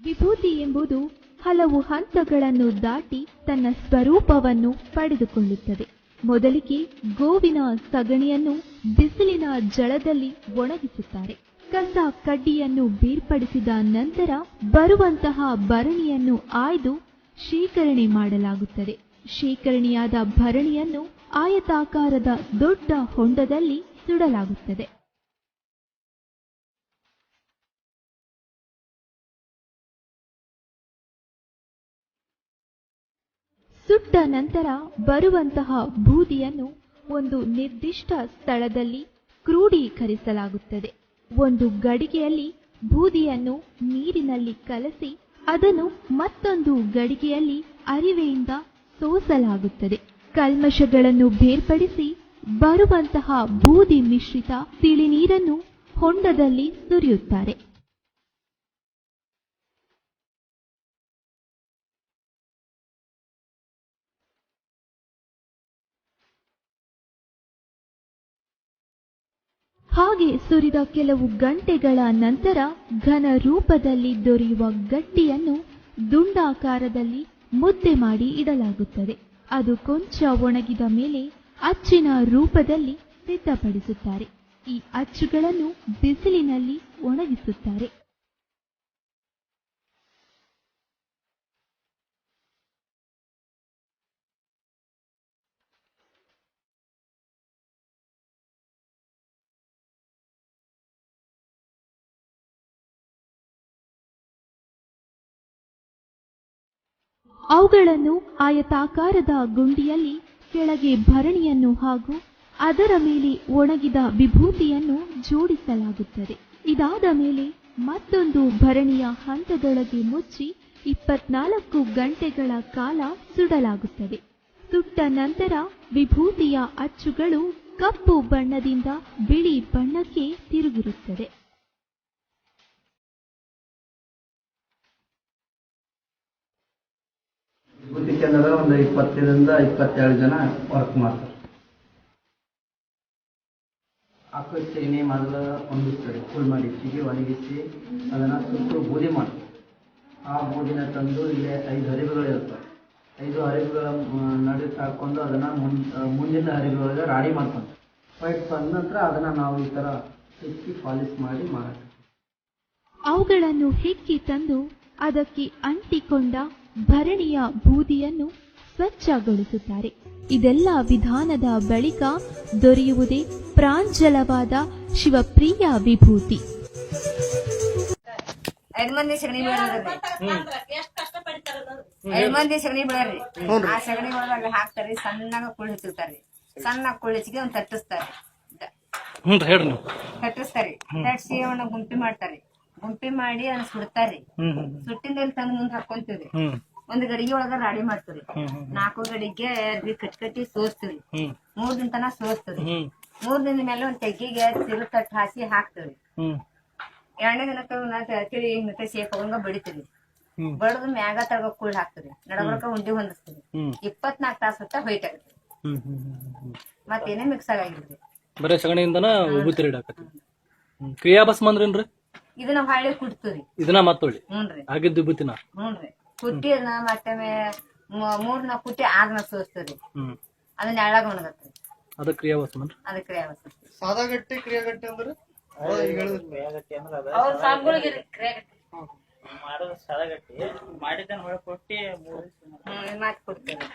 ವಿಭೂತಿ ಎಂಬುದು ಹಲವು ಹಂತಗಳನ್ನು ದಾಟಿ ತನ್ನ ಸ್ವರೂಪವನ್ನು ಪಡೆದುಕೊಳ್ಳುತ್ತದೆ. ಮೊದಲಿಗೆ ಗೋವಿನ ಸಗಣಿಯನ್ನು ಬಿಸಿಲಿನ ಜಳದಲ್ಲಿ ಒಣಗಿಸುತ್ತಾರೆ. ಕಸ ಕಡ್ಡಿಯನ್ನು ಬೇರ್ಪಡಿಸಿದ ನಂತರ ಬರುವಂತಹ ಭರಣಿಯನ್ನು ಆಯ್ದು ಶೇಖರಣೆ ಮಾಡಲಾಗುತ್ತದೆ. ಶೇಖರಣೆಯಾದ ಭರಣಿಯನ್ನು ಆಯತಾಕಾರದ ದೊಡ್ಡ ಹೊಂಡದಲ್ಲಿ ಸುಡಲಾಗುತ್ತದೆ. ಸುಟ್ಟ ನಂತರ ಬರುವಂತಹ ಬೂದಿಯನ್ನು ಒಂದು ನಿರ್ದಿಷ್ಟ ಸ್ಥಳದಲ್ಲಿ ಕ್ರೋಢೀಕರಿಸಲಾಗುತ್ತದೆ. ಒಂದು ಗಡಿಗೆಯಲ್ಲಿ ಬೂದಿಯನ್ನು ನೀರಿನಲ್ಲಿ ಕಲಸಿ ಅದನ್ನು ಮತ್ತೊಂದು ಗಡಿಗೆಯಲ್ಲಿ ಅರಿವೆಯಿಂದ ಸೋಸಲಾಗುತ್ತದೆ. ಕಲ್ಮಶಗಳನ್ನು ಬೇರ್ಪಡಿಸಿ ಬರುವಂತಹ ಬೂದಿ ಮಿಶ್ರಿತ ತಿಳಿನೀರನ್ನು ಹೊಂಡದಲ್ಲಿ ಸುರಿಯುತ್ತಾರೆ. ಹಾಗೆ ಸುರಿದ ಕೆಲವು ಗಂಟೆಗಳ ನಂತರ ಘನ ರೂಪದಲ್ಲಿ ದೊರೆಯುವ ಗಟ್ಟಿಯನ್ನು ದುಂಡಾಕಾರದಲ್ಲಿ ಮುದ್ದೆ ಮಾಡಿ ಇಡಲಾಗುತ್ತದೆ. ಅದು ಕೊಂಚ ಒಣಗಿದ ಮೇಲೆ ಅಚ್ಚಿನ ರೂಪದಲ್ಲಿ ಸಿದ್ಧಪಡಿಸುತ್ತಾರೆ. ಈ ಅಚ್ಚುಗಳನ್ನು ಬಿಸಿಲಿನಲ್ಲಿ ಒಣಗಿಸುತ್ತಾರೆ. ಅವುಗಳನ್ನು ಆಯತಾಕಾರದ ಗುಂಡಿಯಲ್ಲಿ ಕೆಳಗೆ ಭರಣಿಯನ್ನು ಹಾಗೂ ಅದರ ಮೇಲೆ ಒಣಗಿದ ವಿಭೂತಿಯನ್ನು ಜೋಡಿಸಲಾಗುತ್ತದೆ. ಇದಾದ ಮೇಲೆ ಮತ್ತೊಂದು ಭರಣಿಯ ಹಂತದೊಳಗೆ ಮುಚ್ಚಿ ಇಪ್ಪತ್ನಾಲ್ಕು ಗಂಟೆಗಳ ಕಾಲ ಸುಡಲಾಗುತ್ತದೆ. ಸುಟ್ಟ ನಂತರ ವಿಭೂತಿಯ ಅಚ್ಚುಗಳು ಕಪ್ಪು ಬಣ್ಣದಿಂದ ಬಿಳಿ ಬಣ್ಣಕ್ಕೆ ತಿರುಗಿರುತ್ತದೆ. ಕೇಂದ್ರದ ಒಂದು ಇಪ್ಪತ್ತರಿಂದ ಇಪ್ಪತ್ತೆರಡು ಜನ ವರ್ಕ್ ಮಾಡ್ತಾರೆ. ಆಕಳ ಸೆಗಣಿ ಮೊದಲು ಹೊಂದಿಸ್ತಾರೆ ಫುಲ್ ಮಾಡಿ ಸಿಗಿ ಒಣಗಿಸಿ ಅದನ್ನು ಸುಟ್ಟು ಬೂದಿ ಮಾಡ್ತಾರೆ. ಆ ಬೂದಿನ ತಂದು ಇಲ್ಲಿ ಐದು ಹರಿವುಗಳು ಇರ್ತವೆ ಐದು ಹರಿವುಗಳ ನಡೆ ನಡುವೆ ಹಾಕ್ಕೊಂಡು ಅದನ್ನು ಮುಂದಿನ ಹರಿವುಗಳಿಗೆ ರಾಡಿ ಮಾಡ್ಕೊಂತಾರೆ. ವೈಟ್ ಬಂದ ನಂತರ ಅದನ್ನು ನಾವು ಈ ಥರ ಹೆಚ್ಚಿ ಪಾಲಿಶ್ ಮಾಡಿ ಮಾರಾಟ ಅವುಗಳನ್ನು ಹೆಕ್ಕಿ ತಂದು ಅದಕ್ಕೆ ಅಂಟಿಕೊಂಡ ಭರಣಿಯ ಬೂದಿಯನ್ನು ಸ್ವಚ್ಛಗೊಳಿಸುತ್ತಾರೆ. ಇದೆಲ್ಲ ವಿಧಾನದ ಬಳಿಕ ದೊರೆಯುವುದೇ ಪ್ರಾಂಜಲವಾದ ಶಿವಪ್ರಿಯ ವಿಭೂತಿ. ಐದ್ ಮಂದಿ ಸಗಣಿ ಐದ್ ಮಂದಿ ಸಗಣಿ ಆ ಸಗಣಿ ಒಳಗ ಹಾಕ್ತಾರಿ ಸಣ್ಣಗ ಕುಳ್ಳಿ ಸಣ್ಣ ಕುಳಿಸಿಗೆ ಹಚ್ಚಿಗೆ ಒಂದ್ ತಟ್ಟಿಸ್ತಾರಿ. ಹ್ಞೂ ಹೇಳ್ರಿ ನೀವು. ತಟ್ಟಿಸ್ತಾರಿ. ತಟ್ಸಿ ಅವನ್ನ ಗುಂಪಿ ಮಾಡ್ತಾರಿ. ಗುಂಪಿ ಮಾಡಿ ಅದನ್ನ ಸುಡ್ತಾರಿ. ಸುಟ್ಟಿಂದ ಇಲ್ಲಿ ತಂದ್ ಮುಂದ್ ಹಾಕೊಂತೀವ್ರಿ ಒಂದ್ ಗಡಿಗೆ ಒಳಗ ರಾಡಿ ಮಾಡ್ತೀವಿ. ನಾಲ್ಕು ಗಡಿಗೆ ಅರ್ಬಿ ಕಟ್ ಕಟ್ಟಿ ಸೋಸ್ತೀವಿ. ಹ್ಞೂ ಮೂರ್ ದಿನ ತನ ಸೋಸ್ತೀವಿ. ಹ್ಞೂ ಮೂರ್ ದಿನದ ಮೇಲೆ ಒಂದ್ ತೆಗ್ಗಿಗೆ ತಿರು ಕಟ್ ಹಾಸಿ ಹಾಕ್ತೀವಿ. ಹ್ಞೂ ಎರಡನೇ ದಿನ ತಿಳಿ ಮತ್ತೆ ಸೇಫ್ ಹೋಗಂಗ ಬಡಿತೀವಿ. ಬಡದ ಮ್ಯಾಗ ತಗೋ ಕೂಳ್ ಹಾಕ್ತೀವಿ. ನಡಬರ್ಕ ಉಂಡಿ ಹೊಂದಿಸ್ತೀವಿ. ಇಪ್ಪತ್ನಾಕ್ ಇಪ್ಪತ್ನಾಲ್ಕು ತಾಸು ಹೊತ್ತ ಹೊಯ್ಟ್ ಆಗುತ್ತೆ ಮತ್ತೇನೇ ಮಿಕ್ಸ್ ಆಗಿರ್ತೀವಿ ಬರೀ ಸಗಣಿಯಿಂದನ ಉಗುತ್ತಿರಿ ಕ್ರಿಯಾಭಸ್ಮ ಅಂದ್ರೇನ್ರಿ? ಇದನ್ನ ಹಳ್ಳಿ ಕುಟ್ತೀವಿ ಇದನ್ನ ಮತ್ತೊಳ್ಳಿ ಹ್ಞೂನ್ರಿ ಆಗಿದ್ದ ವಿಭೂತಿನ ಹ್ಞೂನ್ರಿ ಕುಟ್ಟಿ ಅದನ್ನ ಮತ್ತೆ ಮೂರ್ನ ಮೂರ್ ದಿನ ಕುಟ್ಟಿ ಆದ್ನ ಸೋಸ್ತದ್ರಿ ಹ್ಮ್. ಅದನ್ನ ಎಳ್ಳಾಗ ಒಣಗತ್ತೆ ಅದ ಕ್ರಿಯಾಭಸ್ಮ ಅಂದ್ರೆ? ಅದಕ್ಕೆ ಯಾವತ್ತು ಸಾದಾಗಟ್ಟಿ ಕ್ರಿಯಾಗಟ್ಟಿ ಅಂದ್ರೆ ಅವ್ರ ಸಾಬ್ಗಳಿಗೆ ಮಾಡೋದು ಸದಗಟ್ಟಿ ಮಾಡಿದ್ದನ್ನ ಹೊಳ್ ಕೊಟ್ಟಿ ಮೂರು ಹ್ಮ್ ಮಾತು ಕೊಡ್ತೀವಿ.